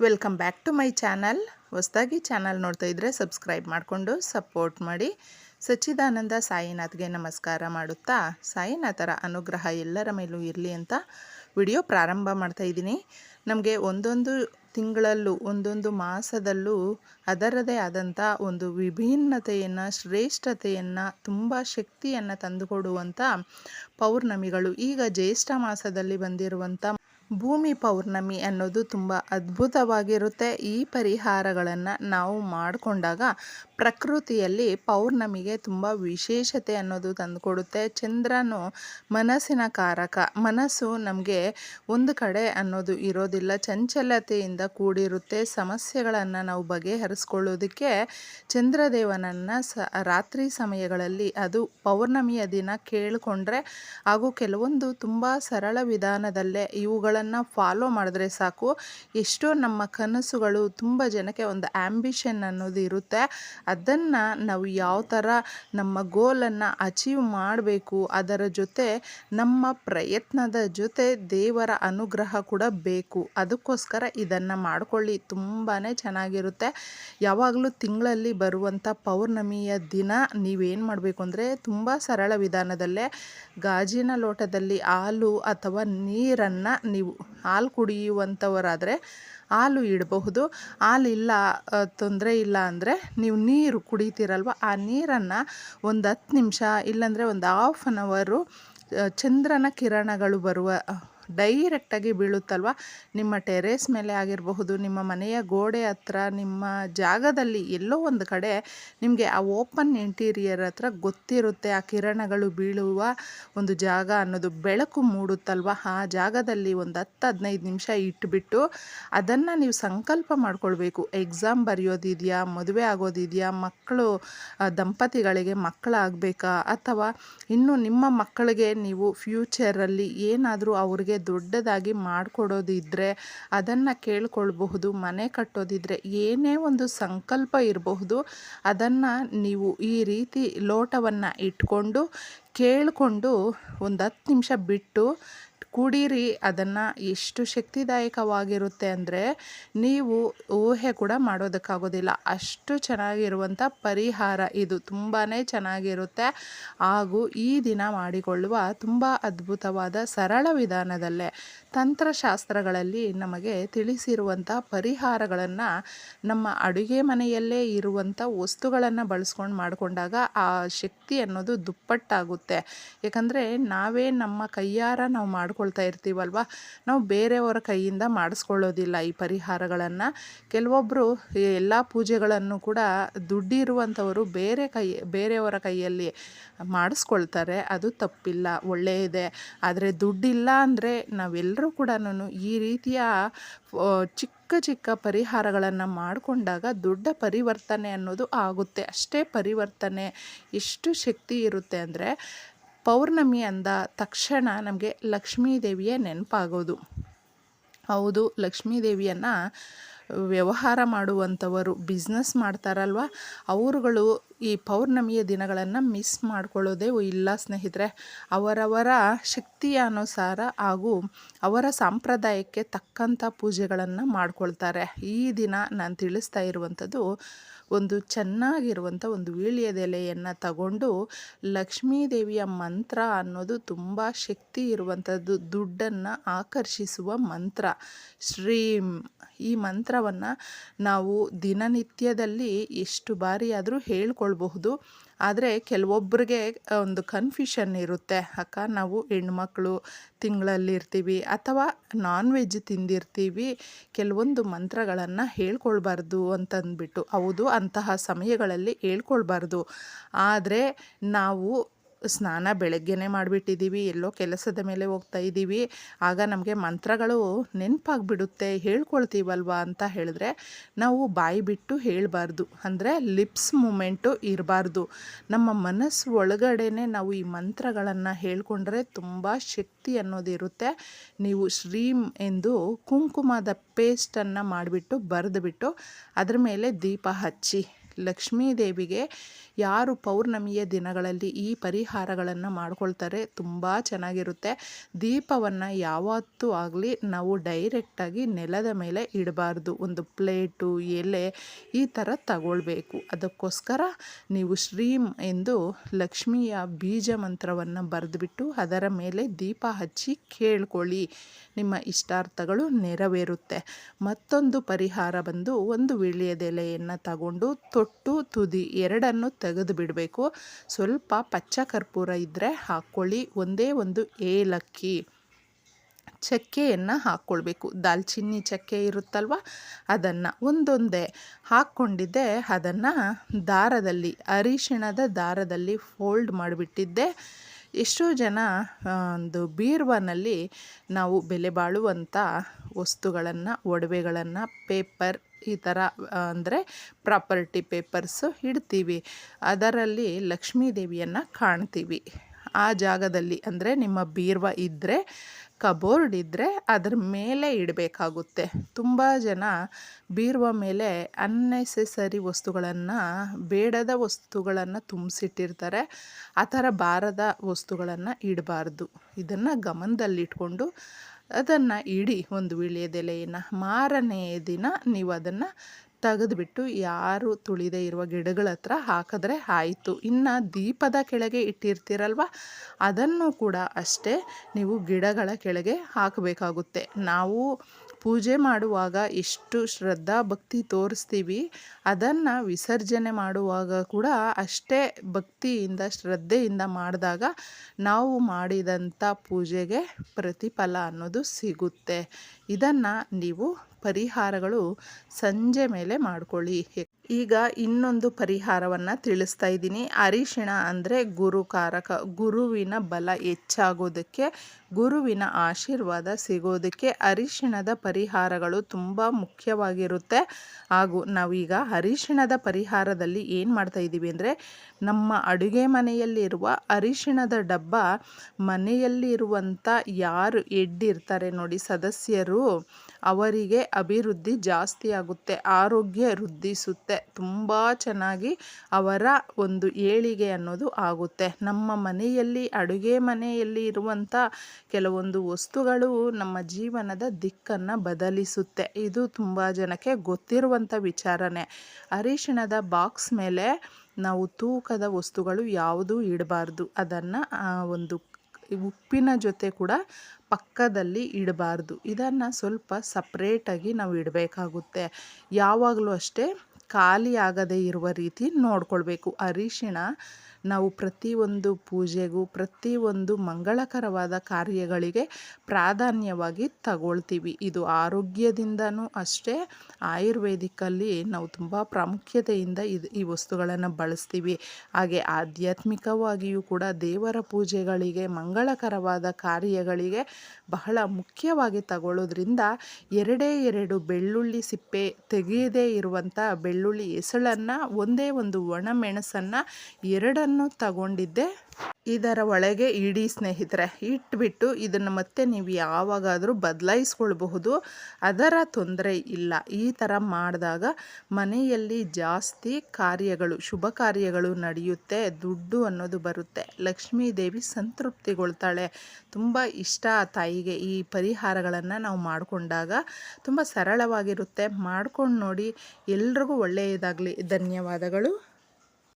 Welcome back to my channel ಹೊಸದಾಗಿ channel ನೋಡ್ತಾ ಇದ್ದರೆ ಸಬ್ಸ್ಕ್ರೈಬ್ ಮಾಡಿಕೊಂಡು ಸಪೋರ್ಟ್ ಮಾಡಿ. ಸಚ್ಚಿದಾನಂದ ಸಾಯಿನಾಥ್ಗೆ ನಮಸ್ಕಾರ ಮಾಡುತ್ತಾ. ಸಾಯಿನಾಥರ ಅನುಗ್ರಹ ಎಲ್ಲರ ಮೇಲೂ ಇರಲಿ ಅಂತ ವಿಡಿಯೋ ಪ್ರಾರಂಭ ಮಾಡ್ತಾ ಇದ್ದೀನಿ. ನಮಗೆ ಒಂದೊಂದು ತಿಂಗಳಲ್ಲೂ, ಒಂದೊಂದು ಮಾಸದಲ್ಲೂ ಅದರದೇ ಆದಂಥ ಒಂದು ವಿಭಿನ್ನತೆಯನ್ನು, ಶ್ರೇಷ್ಠತೆಯನ್ನು, ತುಂಬ ಶಕ್ತಿಯನ್ನು ತಂದುಕೊಡುವಂಥ ಪೌರ್ಣಮಿಗಳು. ಈಗ ಜ್ಯೇಷ್ಠ ಮಾಸದಲ್ಲಿ ಬಂದಿರುವಂಥ ಭೂಮಿ ಪೌರ್ಣಮಿ ಅನ್ನೋದು ತುಂಬ ಅದ್ಭುತವಾಗಿರುತ್ತೆ. ಈ ಪರಿಹಾರಗಳನ್ನು ನಾವು ಮಾಡಿಕೊಂಡಾಗ ಪ್ರಕೃತಿಯಲ್ಲಿ ಪೌರ್ಣಮಿಗೆ ತುಂಬ ವಿಶೇಷತೆ ಅನ್ನೋದು ತಂದುಕೊಡುತ್ತೆ. ಚಂದ್ರನು ಮನಸ್ಸಿನ ಕಾರಕ. ಮನಸ್ಸು ನಮಗೆ ಒಂದು ಕಡೆ ಅನ್ನೋದು ಇರೋದಿಲ್ಲ. ಚಂಚಲತೆಯಿಂದ ಕೂಡಿರುತ್ತೆ. ಸಮಸ್ಯೆಗಳನ್ನು ನಾವು ಬಗೆಹರಿಸ್ಕೊಳ್ಳೋದಕ್ಕೆ ಚಂದ್ರದೇವನನ್ನು ಸ, ರಾತ್ರಿ ಸಮಯಗಳಲ್ಲಿ ಅದು ಪೌರ್ಣಮಿಯ ದಿನ ಕೇಳಿಕೊಂಡ್ರೆ ಹಾಗೂ ಕೆಲವೊಂದು ತುಂಬ ಸರಳ ವಿಧಾನದಲ್ಲೇ ಇವುಗಳ ಫಾಲೋ ಮಾಡಿದ್ರೆ ಸಾಕು. ಎಷ್ಟೋ ನಮ್ಮ ಕನಸುಗಳು ತುಂಬ ಜನಕ್ಕೆ ಒಂದು ಆ್ಯಂಬಿಷನ್ ಅನ್ನೋದು ಇರುತ್ತೆ. ಅದನ್ನು ನಾವು ಯಾವ ಥರ ನಮ್ಮ ಗೋಲನ್ನು ಅಚೀವ್ ಮಾಡಬೇಕು, ಅದರ ಜೊತೆ ನಮ್ಮ ಪ್ರಯತ್ನದ ಜೊತೆ ದೇವರ ಅನುಗ್ರಹ ಕೂಡ ಬೇಕು. ಅದಕ್ಕೋಸ್ಕರ ಇದನ್ನು ಮಾಡ್ಕೊಳ್ಳಿ ತುಂಬಾ ಚೆನ್ನಾಗಿರುತ್ತೆ. ಯಾವಾಗಲೂ ತಿಂಗಳಲ್ಲಿ ಬರುವಂಥ ಪೌರ್ಣಮಿಯ ದಿನ ನೀವೇನು ಮಾಡಬೇಕು ಅಂದರೆ ತುಂಬ ಸರಳ ವಿಧಾನದಲ್ಲೇ ಗಾಜಿನ ಲೋಟದಲ್ಲಿ ಹಾಲು ಅಥವಾ ನೀರನ್ನು ನೀವು ಹಾಲು ಕುಡಿಯುವಂಥವರಾದರೆ ಹಾಲು ಇಡಬಹುದು. ಹಾಲಿಲ್ಲ ತೊಂದರೆ ಇಲ್ಲ ಅಂದರೆ ನೀವು ನೀರು ಕುಡಿತೀರಲ್ವ? ಆ ನೀರನ್ನು ಒಂದು ಹತ್ತು ನಿಮಿಷ ಇಲ್ಲಾಂದರೆ ಒಂದು ಹಾಫ್ ಆನ್ ಅವರು ಚಂದ್ರನ ಕಿರಣಗಳು ಬರುವ ಡೈರೆಕ್ಟಾಗಿ ಬೀಳುತ್ತಲ್ವ? ನಿಮ್ಮ ಟೆರೇಸ್ ಮೇಲೆ ಆಗಿರಬಹುದು, ನಿಮ್ಮ ಮನೆಯ ಗೋಡೆ ಹತ್ರ, ನಿಮ್ಮ ಜಾಗದಲ್ಲಿ ಎಲ್ಲೋ ಒಂದು ಕಡೆ ನಿಮಗೆ ಆ ಓಪನ್ ಇಂಟೀರಿಯರ್ ಹತ್ರ ಗೊತ್ತಿರುತ್ತೆ, ಆ ಕಿರಣಗಳು ಬೀಳುವ ಒಂದು ಜಾಗ ಅನ್ನೋದು ಬೆಳಕು ಮೂಡುತ್ತಲ್ವ? ಆ ಜಾಗದಲ್ಲಿ ಒಂದು ಹತ್ತು ಹದಿನೈದು ನಿಮಿಷ ಇಟ್ಬಿಟ್ಟು ಅದನ್ನು ನೀವು ಸಂಕಲ್ಪ ಮಾಡ್ಕೊಳ್ಬೇಕು. ಎಕ್ಸಾಮ್ ಬರೆಯೋದಿದೆಯಾ, ಮದುವೆ ಆಗೋದಿದೆಯಾ, ಮಕ್ಕಳು ದಂಪತಿಗಳಿಗೆ ಮಕ್ಕಳಾಗಬೇಕಾ? ಅಥವಾ ಇನ್ನು ನಿಮ್ಮ ಮಕ್ಕಳಿಗೆ ನೀವು ಫ್ಯೂಚರಲ್ಲಿ ಏನಾದರೂ ಅವ್ರಿಗೆ ದೊಡ್ಡದಾಗಿ ಮಾಡಿಕೊಡೋದಿದ್ರೆ ಅದನ್ನು ಕೇಳ್ಕೊಳ್ಬಹುದು, ಮನೆ ಕಟ್ಟೋದಿದ್ರೆ ಏನೇ ಒಂದು ಸಂಕಲ್ಪ ಇರಬಹುದು, ಅದನ್ನು ನೀವು ಈ ರೀತಿ ಲೋಟವನ್ನು ಇಟ್ಕೊಂಡು ಕೇಳಿಕೊಂಡು ಒಂದು ಹತ್ತು ನಿಮಿಷ ಬಿಟ್ಟು ಕುಡೀರಿ, ಅದನ್ನು ಎಷ್ಟು ಶಕ್ತಿದಾಯಕವಾಗಿರುತ್ತೆ ಅಂದರೆ ನೀವು ಊಹೆ ಕೂಡ ಮಾಡೋದಕ್ಕಾಗೋದಿಲ್ಲ. ಅಷ್ಟು ಚೆನ್ನಾಗಿರುವಂಥ ಪರಿಹಾರ ಇದು. ತುಂಬಾ ಚೆನ್ನಾಗಿರುತ್ತೆ. ಹಾಗೂ ಈ ದಿನ ಮಾಡಿಕೊಳ್ಳುವ ತುಂಬ ಅದ್ಭುತವಾದ ಸರಳ ವಿಧಾನದಲ್ಲೇ ತಂತ್ರಶಾಸ್ತ್ರಗಳಲ್ಲಿ ನಮಗೆ ತಿಳಿಸಿರುವಂಥ ಪರಿಹಾರಗಳನ್ನು ನಮ್ಮ ಅಡುಗೆ ಮನೆಯಲ್ಲೇ ಇರುವಂಥ ವಸ್ತುಗಳನ್ನು ಬಳಸ್ಕೊಂಡು ಮಾಡಿಕೊಂಡಾಗ ಆ ಶಕ್ತಿ ಅನ್ನೋದು ದುಪ್ಪಟ್ಟಾಗುತ್ತೆ. ಯಾಕಂದರೆ ನಾವೇ ನಮ್ಮ ಕೈಯಾರ ನಾವು ಮಾಡ್ಕೊಳ್ತಾ ಇರ್ತೀವಲ್ವ? ನಾವು ಬೇರೆಯವರ ಕೈಯಿಂದ ಮಾಡಿಸ್ಕೊಳ್ಳೋದಿಲ್ಲ ಈ ಪರಿಹಾರಗಳನ್ನು. ಕೆಲವೊಬ್ಬರು ಎಲ್ಲ ಪೂಜೆಗಳನ್ನು ಕೂಡ ದುಡ್ಡಿರುವಂಥವರು ಬೇರೆ ಕೈ, ಬೇರೆಯವರ ಕೈಯಲ್ಲಿ ಮಾಡಿಸ್ಕೊಳ್ತಾರೆ. ಅದು ತಪ್ಪಿಲ್ಲ, ಒಳ್ಳೆಯದೇ. ಆದರೆ ದುಡ್ಡಿಲ್ಲ ಅಂದರೆ ನಾವೆಲ್ಲರೂ ಕೂಡ ಈ ರೀತಿಯ ಚಿಕ್ಕ ಚಿಕ್ಕ ಪರಿಹಾರಗಳನ್ನು ಮಾಡಿಕೊಂಡಾಗ ದೊಡ್ಡ ಪರಿವರ್ತನೆ ಅನ್ನೋದು ಆಗುತ್ತೆ. ಅಷ್ಟೇ ಪರಿವರ್ತನೆ ಎಷ್ಟು ಶಕ್ತಿ ಇರುತ್ತೆ ಅಂದರೆ ಪೌರ್ಣಮಿ ಅಂದ ತಕ್ಷಣ ನಮಗೆ ಲಕ್ಷ್ಮೀ ದೇವಿಯೇ ನೆನಪಾಗೋದು. ಹೌದು, ಲಕ್ಷ್ಮೀ ದೇವಿಯನ್ನು ವ್ಯವಹಾರ ಮಾಡುವಂಥವರು ಬಿಸ್ನೆಸ್ ಮಾಡ್ತಾರಲ್ವ? ಅವರುಗಳು ಈ ಪೌರ್ಣಮಿಯ ದಿನಗಳನ್ನು ಮಿಸ್ ಮಾಡ್ಕೊಳ್ಳೋದೇ ಇಲ್ಲ ಸ್ನೇಹಿತರೆ. ಅವರವರ ಶಕ್ತಿಯ ಅನುಸಾರ ಹಾಗೂ ಅವರ ಸಂಪ್ರದಾಯಕ್ಕೆ ತಕ್ಕಂಥ ಪೂಜೆಗಳನ್ನು ಮಾಡ್ಕೊಳ್ತಾರೆ. ಈ ದಿನ ನಾನು ತಿಳಿಸ್ತಾ ಇರುವಂಥದ್ದು ಒಂದು ಚೆನ್ನಾಗಿರುವಂಥ ಒಂದು ವೀಳ್ಯದೆಲೆಯನ್ನು ತಗೊಂಡು ಲಕ್ಷ್ಮೀ ದೇವಿಯ ಮಂತ್ರ ಅನ್ನೋದು ತುಂಬ ಶಕ್ತಿ ಇರುವಂಥದ್ದು, ದುಡ್ಡನ್ನು ಆಕರ್ಷಿಸುವ ಮಂತ್ರ. ಶ್ರೀಂ, ಈ ಮಂತ್ರವನ್ನು ನಾವು ದಿನನಿತ್ಯದಲ್ಲಿ ಎಷ್ಟು ಬಾರಿ ಆದರೂ ಹೇಳ್ಕೊಳ್ಬಹುದು. ಆದರೆ ಕೆಲವೊಬ್ಬರಿಗೆ ಒಂದು ಕನ್ಫ್ಯೂಷನ್ ಇರುತ್ತೆ. ಅಕ್ಕ, ನಾವು ಹೆಣ್ಮಕ್ಳು ತಿಂಗಳಲ್ಲಿರ್ತೀವಿ ಅಥವಾ ನಾನ್ ವೆಜ್ ತಿಂದಿರ್ತೀವಿ, ಕೆಲವೊಂದು ಮಂತ್ರಗಳನ್ನು ಹೇಳ್ಕೊಳ್ಬಾರ್ದು ಅಂತಂದ್ಬಿಟ್ಟು. ಹೌದು, ಅಂತಹ ಸಮಯಗಳಲ್ಲಿ ಹೇಳ್ಕೊಳ್ಬಾರ್ದು. ಆದರೆ ನಾವು ಸ್ನಾನ ಬೆಳಗ್ಗೆನೇ ಮಾಡಿಬಿಟ್ಟಿದ್ದೀವಿ, ಎಲ್ಲೋ ಕೆಲಸದ ಮೇಲೆ ಹೋಗ್ತಾ ಇದ್ದೀವಿ. ಆಗ ನಮಗೆ ಮಂತ್ರಗಳು ನೆನಪಾಗ್ಬಿಡುತ್ತೆ, ಹೇಳ್ಕೊಳ್ತೀವಲ್ವ ಅಂತ ಹೇಳಿದ್ರೆ, ನಾವು ಬಾಯಿ ಬಿಟ್ಟು ಹೇಳಬಾರ್ದು. ಅಂದರೆ ಲಿಪ್ಸ್ ಮೂಮೆಂಟು ಇರಬಾರ್ದು. ನಮ್ಮ ಮನಸ್ಸು ಒಳಗಡೆ ನಾವು ಈ ಮಂತ್ರಗಳನ್ನು ಹೇಳ್ಕೊಂಡ್ರೆ ತುಂಬ ಶಕ್ತಿ ಅನ್ನೋದಿರುತ್ತೆ ನೀವು ಶ್ರೀಮ್ ಎಂದು ಕುಂಕುಮದ ಪೇಸ್ಟನ್ನು ಮಾಡಿಬಿಟ್ಟು ಬರೆದುಬಿಟ್ಟು ಅದ್ರ ಮೇಲೆ ದೀಪ ಹಚ್ಚಿ ಲಕ್ಷ್ಮೀ ದೇವಿಗೆ ಯಾರು ಪೌರ್ಣಮಿಯ ದಿನಗಳಲ್ಲಿ ಈ ಪರಿಹಾರಗಳನ್ನು ಮಾಡ್ಕೊಳ್ತಾರೆ ತುಂಬ ಚೆನ್ನಾಗಿರುತ್ತೆ. ದೀಪವನ್ನು ಯಾವತ್ತೂ ಆಗಲಿ ನಾವು ಡೈರೆಕ್ಟಾಗಿ ನೆಲದ ಮೇಲೆ ಇಡಬಾರ್ದು. ಒಂದು ಪ್ಲೇಟು, ಎಲೆ ಈ ಥರ ತಗೊಳ್ಬೇಕು. ಅದಕ್ಕೋಸ್ಕರ ನೀವು ಶ್ರೀಮ್ ಎಂದು ಲಕ್ಷ್ಮಿಯ ಬೀಜ ಮಂತ್ರವನ್ನು ಬರೆದುಬಿಟ್ಟು ಅದರ ಮೇಲೆ ದೀಪ ಹಚ್ಚಿ ಕೇಳ್ಕೊಳ್ಳಿ. ನಿಮ್ಮ ಇಷ್ಟಾರ್ಥಗಳು ನೆರವೇರುತ್ತೆ. ಮತ್ತೊಂದು ಪರಿಹಾರ ಬಂದು ಒಂದು ವಿಳ್ಯದೆಲೆಯನ್ನು ತಗೊಂಡು ತೊಟ್ಟು ತುದಿ ಎರಡನ್ನು ತೆಗೆದು ಬಿಡಬೇಕು ಸ್ವಲ್ಪ ಪಚ್ಚ ಕರ್ಪೂರ ಇದ್ದರೆ ಹಾಕ್ಕೊಳ್ಳಿ ಒಂದೇ ಒಂದು ಏಲಕ್ಕಿ ಚಕ್ಕೆಯನ್ನು ಹಾಕ್ಕೊಳ್ಬೇಕು ದಾಲ್ಚಿನ್ನಿ ಚಕ್ಕೆ ಇರುತ್ತಲ್ವ? ಅದನ್ನು ಒಂದೊಂದೇ ಹಾಕ್ಕೊಂಡಿದ್ದೆ ಅದನ್ನು ದಾರದಲ್ಲಿ, ಅರಿಶಿಣದ ದಾರದಲ್ಲಿ ಫೋಲ್ಡ್ ಮಾಡಿಬಿಟ್ಟಿದ್ದೆ. ಎಷ್ಟೋ ಜನ ಒಂದು ಬೀರ್ವನಲ್ಲಿ ನಾವು ಬೆಲೆ ಬಾಳುವಂಥ ವಸ್ತುಗಳನ್ನು, ಒಡವೆಗಳನ್ನು, ಪೇಪರ್ ಈ ಥರ ಅಂದರೆ ಪ್ರಾಪರ್ಟಿ ಪೇಪರ್ಸು ಇಡ್ತೀವಿ. ಅದರಲ್ಲಿ ಲಕ್ಷ್ಮೀ ದೇವಿಯನ್ನು ಕಾಣ್ತೀವಿ. ಆ ಜಾಗದಲ್ಲಿ ಅಂದರೆ ನಿಮ್ಮ ಬೀರ್ವ ಇದ್ದರೆ ಕಬೋರ್ಡ್ ಇದ್ದರೆ ಅದ್ರ ಮೇಲೆ ಇಡಬೇಕಾಗುತ್ತೆ. ತುಂಬ ಜನ ಬೀರುವ ಮೇಲೆ ಅನ್ನೆಸೆಸರಿ ವಸ್ತುಗಳನ್ನು, ಬೇಡದ ವಸ್ತುಗಳನ್ನು ತುಂಬಿಸಿಟ್ಟಿರ್ತಾರೆ. ಆ ಥರ ಬಾರದ ವಸ್ತುಗಳನ್ನು ಇಡಬಾರ್ದು. ಇದನ್ನು ಗಮನದಲ್ಲಿಟ್ಕೊಂಡು ಅದನ್ನು ಇಡಿ ಒಂದು ವೀಳ್ಯದೆಲೆಯನ್ನು ಮಾರನೇ ದಿನ ನೀವು ಅದನ್ನು ತೆಗೆದುಬಿಟ್ಟು ಯಾರು ತುಳಿದೇ ಇರುವ ಗಿಡಗಳ ಹತ್ರ ಹಾಕಿದ್ರೆ ಆಯಿತು. ಇನ್ನು ದೀಪದ ಕೆಳಗೆ ಇಟ್ಟಿರ್ತೀರಲ್ವ? ಅದನ್ನು ಕೂಡ ಅಷ್ಟೇ ನೀವು ಗಿಡಗಳ ಕೆಳಗೆ ಹಾಕಬೇಕಾಗುತ್ತೆ. ನಾವು ಪೂಜೆ ಮಾಡುವಾಗ ಎಷ್ಟು ಶ್ರದ್ಧಾ ಭಕ್ತಿ ತೋರಿಸ್ತೀವಿ, ಅದನ್ನು ವಿಸರ್ಜನೆ ಮಾಡುವಾಗ ಕೂಡ ಅಷ್ಟೇ ಭಕ್ತಿಯಿಂದ, ಶ್ರದ್ಧೆಯಿಂದ ಮಾಡಿದಾಗ ನಾವು ಮಾಡಿದಂಥ ಪೂಜೆಗೆ ಪ್ರತಿಫಲ ಅನ್ನೋದು ಸಿಗುತ್ತೆ. ಇದನ್ನು ನೀವು ಪರಿಹಾರಗಳು ಸಂಜೆ ಮೇಲೆ ಮಾಡ್ಕೊಳ್ಳಿ. ಈಗ ಇನ್ನೊಂದು ಪರಿಹಾರವನ್ನು ತಿಳಿಸ್ತಾ ಇದ್ದೀನಿ. ಅರಿಶಿಣ ಅಂದರೆ ಗುರುಕಾರಕ ಗುರುವಿನ ಬಲ ಹೆಚ್ಚಾಗೋದಕ್ಕೆ, ಗುರುವಿನ ಆಶೀರ್ವಾದ ಸಿಗೋದಕ್ಕೆ ಅರಿಶಿಣದ ಪರಿಹಾರಗಳು ತುಂಬ ಮುಖ್ಯವಾಗಿರುತ್ತೆ. ಹಾಗೂ ನಾವೀಗ ಅರಿಶಿಣದ ಪರಿಹಾರದಲ್ಲಿ ಏನು ಮಾಡ್ತಾ ಇದ್ದೀವಿ ಅಂದರೆ, ನಮ್ಮ ಅಡುಗೆ ಮನೆಯಲ್ಲಿರುವ ಅರಿಶಿಣದ ಡಬ್ಬ ಮನೆಯಲ್ಲಿರುವಂಥ ಯಾರು ಎಡ್ಡಿರ್ತಾರೆ ನೋಡಿ, ಸದಸ್ಯರು ಅವರಿಗೆ ಅಭಿವೃದ್ಧಿ ಜಾಸ್ತಿ ಆಗುತ್ತೆ, ಆರೋಗ್ಯ ವೃದ್ಧಿಸುತ್ತೆ. ತುಂಬ ಚೆನ್ನಾಗಿ ಅವರ ಒಂದು ಏಳಿಗೆ ಅನ್ನೋದು ಆಗುತ್ತೆ. ನಮ್ಮ ಮನೆಯಲ್ಲಿ, ಅಡುಗೆ ಮನೆಯಲ್ಲಿ ಇರುವಂಥ ಕೆಲವೊಂದು ವಸ್ತುಗಳು ನಮ್ಮ ಜೀವನದ ದಿಕ್ಕನ್ನು ಬದಲಿಸುತ್ತೆ. ಇದು ತುಂಬ ಜನಕ್ಕೆ ಗೊತ್ತಿರುವಂಥ ವಿಚಾರನೇ. ಅರಿಶಿಣದ ಬಾಕ್ಸ್ ಮೇಲೆ ನಾವು ತೂಕದ ವಸ್ತುಗಳು ಯಾವುದೂ ಇಡಬಾರ್ದು. ಅದನ್ನು ಒಂದು ಉಪ್ಪಿನ ಜೊತೆ ಕೂಡ ಪಕ್ಕದಲ್ಲಿ ಇಡಬಾರ್ದು. ಇದನ್ನು ಸ್ವಲ್ಪ ಸಪ್ರೇಟಾಗಿ ನಾವು ಇಡಬೇಕಾಗುತ್ತೆ. ಯಾವಾಗಲೂ ಅಷ್ಟೇ ಖಾಲಿ ಆಗದೇ ಇರುವ ರೀತಿ ನೋಡ್ಕೊಳ್ಬೇಕು. ಅರಿಶಿಣ ನಾವು ಪ್ರತಿಯೊಂದು ಪೂಜೆಗೂ, ಪ್ರತಿಯೊಂದು ಮಂಗಳಕರವಾದ ಕಾರ್ಯಗಳಿಗೆ ಪ್ರಾಧಾನ್ಯವಾಗಿ ತಗೊಳ್ತೀವಿ. ಇದು ಆರೋಗ್ಯದಿಂದನೂ ಅಷ್ಟೇ ಆಯುರ್ವೇದಿಕ್ಕಲ್ಲಿ ನಾವು ತುಂಬ ಪ್ರಾಮುಖ್ಯತೆಯಿಂದ ಇದು, ಈ ವಸ್ತುಗಳನ್ನು ಬಳಸ್ತೀವಿ. ಹಾಗೆ ಆಧ್ಯಾತ್ಮಿಕವಾಗಿಯೂ ಕೂಡ ದೇವರ ಪೂಜೆಗಳಿಗೆ, ಮಂಗಳಕರವಾದ ಕಾರ್ಯಗಳಿಗೆ ಬಹಳ ಮುಖ್ಯವಾಗಿ ತಗೊಳ್ಳೋದ್ರಿಂದ ಎರಡೇ ಎರಡು ಬೆಳ್ಳುಳ್ಳಿ ಸಿಪ್ಪೆ ತೆಗೆಯದೇ ಇರುವಂಥ ಬೆಳ್ಳುಳ್ಳಿ ಎಸಳನ್ನು, ಒಂದೇ ಒಂದು ಒಣಮೆಣಸನ್ನು ಎರಡನ್ನು ತಗೊಂಡಿದ್ದೆ. ಇದರ ಒಳಗೆ ಇಡೀ ಸ್ನೇಹಿತರೆ, ಇಟ್ಬಿಟ್ಟು ಇದನ್ನು ಮತ್ತೆ ನೀವು ಯಾವಾಗಾದರೂ ಬದಲಾಯಿಸ್ಕೊಳ್ಬಹುದು. ಅದರ ತೊಂದರೆ ಇಲ್ಲ. ಈ ಥರ ಮಾಡಿದಾಗ ಮನೆಯಲ್ಲಿ ಜಾಸ್ತಿ ಕಾರ್ಯಗಳು, ಶುಭ ಕಾರ್ಯಗಳು ನಡೆಯುತ್ತೆ, ದುಡ್ಡು ಅನ್ನೋದು ಬರುತ್ತೆ. ಲಕ್ಷ್ಮೀ ದೇವಿ ಸಂತೃಪ್ತಿಗೊಳ್ತಾಳೆ. ತುಂಬ ಇಷ್ಟ ತಾಯಿಗೆ ಈ ಪರಿಹಾರಗಳನ್ನು ನಾವು ಮಾಡಿಕೊಂಡಾಗ. ತುಂಬ ಸರಳವಾಗಿರುತ್ತೆ. ಮಾಡ್ಕೊಂಡು ನೋಡಿ ಎಲ್ರಿಗೂ ಒಳ್ಳೆಯದಾಗಲಿ. ಧನ್ಯವಾದಗಳು.